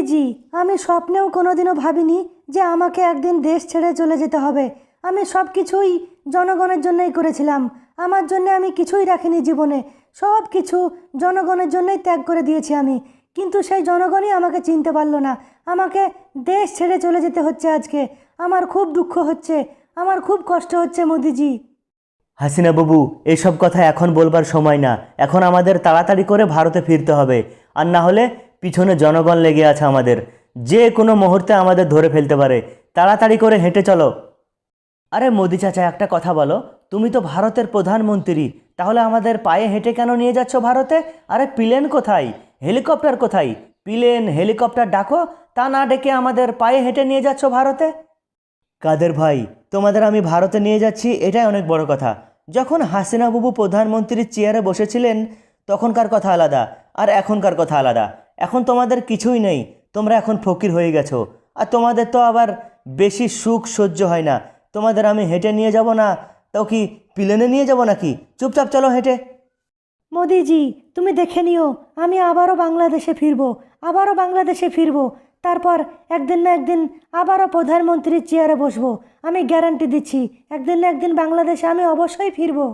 মোদিজি আমি স্বপ্নেও কোনোদিনও ভাবিনি যে আমাকে একদিন দেশ ছেড়ে চলে যেতে হবে। আমি সব কিছুই জনগণের জন্যই করেছিলাম। আমার জন্য আমি কিছুই রাখিনি জীবনে। সব কিছু জনগণের জন্যই ত্যাগ করে দিয়েছি আমি। কিন্তু সেই জনগণই আমাকে চিনতে পারল না। আমাকে দেশ ছেড়ে চলে যেতে হচ্ছে আজকে। আমার খুব দুঃখ হচ্ছে। আমার খুব কষ্ট হচ্ছে মোদিজি। হাসিনা বাবু, এসব কথা এখন বলবার সময় না। এখন আমাদের তাড়াতাড়ি করে ভারতে ফিরতে হবে। আর না হলে পিছনে জনগণ লেগে আছে আমাদের। যে কোনো মুহূর্তে আমাদের ধরে ফেলতে পারে। তাড়াতাড়ি করে হেঁটে চলো। আরে মোদি চাচা, একটা কথা বলো। তুমি তো ভারতের প্রধানমন্ত্রী। তাহলে আমাদের পায়ে হেঁটে কেন নিয়ে যাচ্ছ ভারতে? আরে প্লেন কোথায়? হেলিকপ্টার কোথায়? প্লেন, হেলিকপ্টার ডাকো। তা না ডেকে আমাদের পায়ে হেঁটে নিয়ে যাচ্ছ ভারতে? কাদের ভাই, তোমাদের আমি ভারতে নিয়ে যাচ্ছি, এটাই অনেক বড় কথা। যখন হাসিনা বাবু প্রধানমন্ত্রীর চেয়ারে বসেছিলেন, তখনকার কথা আলাদা। আর এখনকার কথা আলাদা। এখন তোমাদের কিছুই নেই, তোমরা এখন ফকির হয়ে গেছো। আর তোমাদের তো আবার বেশি সুখ সহ্য হয় না। তোমাদের আমি হেঁটে নিয়ে যাব না? তাও কি প্লেনে নিয়ে যাব নাকি? চুপচাপ চলো হেঁটে। মোদিজি, তুমি দেখে নিও, আমি আবারও বাংলাদেশে ফিরবো, আবারও বাংলাদেশে ফিরবো। তারপর একদিন না একদিন আবারও প্রধানমন্ত্রীর চেয়ারে বসবো। আমি গ্যারান্টি দিচ্ছি, একদিন না একদিন বাংলাদেশে আমি অবশ্যই ফিরবো।